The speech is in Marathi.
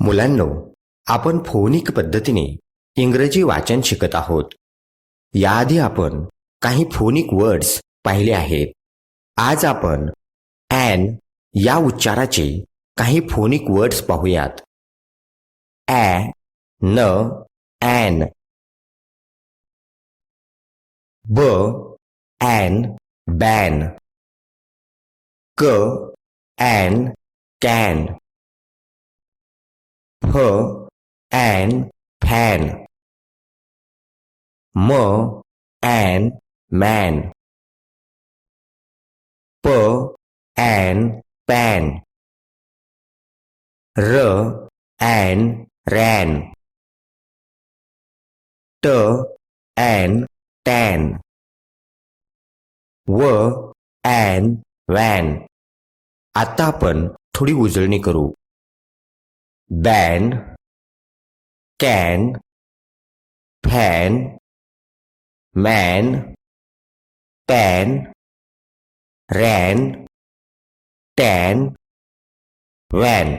मुलांनो आपण फोनिक पद्धतीने इंग्रजी वाचन शिकत आहोत. याआधी आपण काही फोनिक वर्ड्स पाहिले आहेत. आज आपण ॲन या उच्चाराचे काही फोनिक वर्ड्स पाहूयात. A N an. B an ban. Go and can. Po and pan. Mo and man. Po and pan. R and ran. T and tan. W and van. आता आपण थोडी उजळणी करू. Ban can fan man pan ran tan van